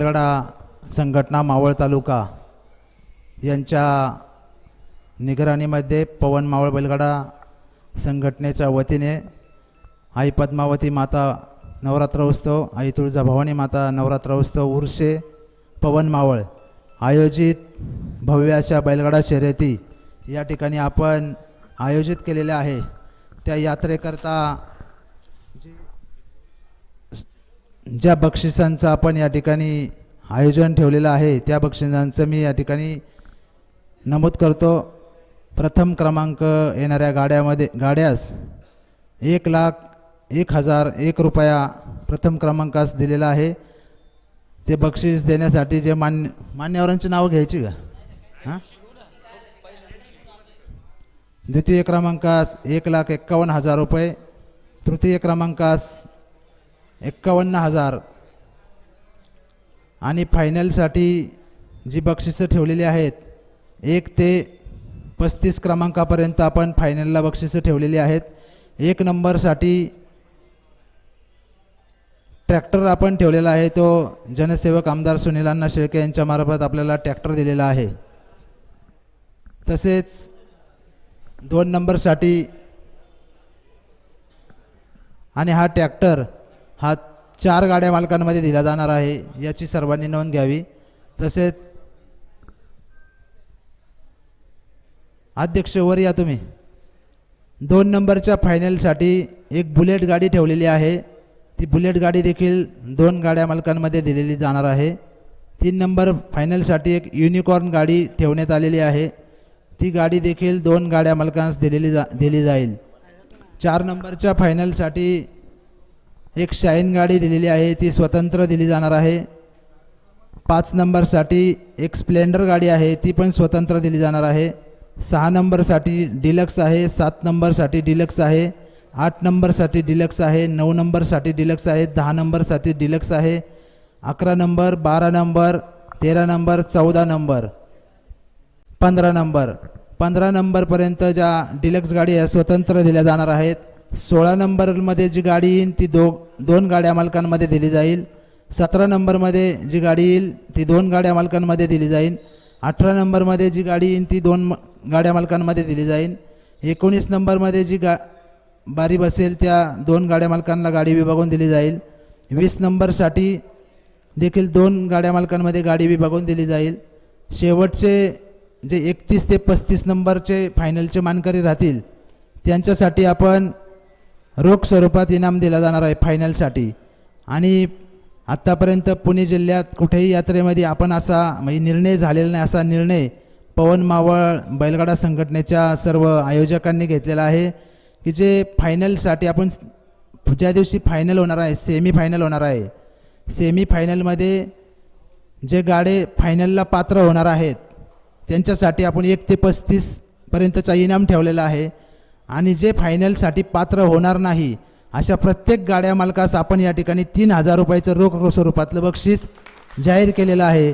गडा संघटना मावळ तालुका यांच्या निगराणीमध्ये पवन मावळ बैलगाडा संघटनेच्या वतीने आई पद्मावती माता नवरात्र उत्सव आई तुळजाभवानी माता नवरात्र उत्सव उर्षे पवन मावळ आयोजित भव्य अशा बैलगाडा शर्यती या ठिकाणी आपण आयोजित केलेल्या आहे. त्या यात्रेकरता ज्या बक्षिसांचं आपण या ठिकाणी आयोजन ठेवलेलं आहे त्या बक्षिसांचं मी या ठिकाणी नमूद करतो. प्रथम क्रमांक येणाऱ्या गाड्यामध्ये गाड्यास एक लाख एक हजार एक रुपया प्रथम क्रमांकास दिलेला आहे. ते बक्षीस देण्यासाठी जे मान्य मान्यवरांची नावं घ्यायची का? हां? द्वितीय क्रमांकास एक लाख एक्कावन्न हजार रुपये तृतीय क्रमांकास एक्कावन्न हजार. आणि फायनलसाठी जी बक्षिसं ठेवलेली आहेत एक ते पस्तीस क्रमांकापर्यंत आपण फायनलला बक्षिसं ठेवलेली आहेत. एक नंबरसाठी ट्रॅक्टर आपण ठेवलेला आहे तो जनसेवक आमदार सुनील अण्णा शेळके यांच्यामार्फत आपल्याला ट्रॅक्टर दिलेला आहे. तसेच दोन नंबरसाठी आणि हा ट्रॅक्टर हा चार गाड्या मालकांमध्ये दिला जाणार आहे याची सर्वांनी नोंद घ्यावी. तसेच अध्यक्ष वर या तुम्ही. दोन नंबरच्या फायनलसाठी एक बुलेट गाडी ठेवलेली आहे. ती बुलेट गाडी देखील दोन गाड्या मालकांमध्ये दिलेली जाणार आहे. तीन नंबर फायनलसाठी एक युनिकॉर्न गाडी ठेवण्यात आलेली आहे. ती गाडी देखील दोन गाड्या मालकांस दिलेली जा दिली जाईल. चार नंबरच्या फायनलसाठी एक शाईन गाडी दिलेली आहे ती स्वतंत्र दिली जाणार आहे. पाच नंबरसाठी एक स्प्लेंडर गाडी आहे ती पण स्वतंत्र दिली जाणार आहे. सहा नंबरसाठी डिलक्स आहे सात नंबरसाठी डिलक्स आहे आठ नंबरसाठी डिलक्स आहे नऊ नंबरसाठी डिलक्स आहे दहा नंबरसाठी डिलक्स आहे अकरा नंबर बारा नंबर तेरा नंबर चौदा नंबर पंधरा नंबर. पंधरा नंबरपर्यंत ज्या डिलक्स गाडी आहे स्वतंत्र दिल्या जाणार आहेत. सोळा नंबरमध्ये जी गाडी येईल ती दो दोन गाड्या मालकांमध्ये दिली जाईल. सतरा नंबरमध्ये जी गाडी येईल ती दोन गाड्या मालकांमध्ये दिली जाईल. अठरा नंबरमध्ये जी गाडी येईल ती दोन म गाड्या मालकांमध्ये दिली जाईल. एकोणीस नंबरमध्ये जी गा बारी बसेल त्या दोन गाड्या मालकांना गाडी विभागून दिली जाईल. वीस नंबरसाठी देखील दोन गाड्या मालकांमध्ये गाडी विभागून दिली जाईल. शेवटचे जे एकतीस ते पस्तीस नंबरचे फायनलचे मानकरी राहतील त्यांच्यासाठी आपण रोख स्वरूपात इनाम दिला जाणार आहे फायनलसाठी. आणि आत्तापर्यंत पुणे जिल्ह्यात कुठेही यात्रेमध्ये आपण असा म्हणजे निर्णय झालेला नाही असा निर्णय पवन मावळ बैलगाडा संघटनेच्या सर्व आयोजकांनी घेतलेला आहे की जे फायनलसाठी आपण ज्या दिवशी फायनल होणार आहे सेमी फायनल होणार आहे सेमी फायनलमध्ये जे गाडे फायनलला पात्र होणार आहेत त्यांच्यासाठी आपण एक ते पस्तीसपर्यंतचा इनाम ठेवलेला आहे. आणि जे फायनलसाठी पात्र होणार नाही अशा प्रत्येक गाड्या मालकास आपण या ठिकाणी तीन हजार रुपयाचं रोख स्वरूपातलं बक्षीस जाहीर केलेलं आहे.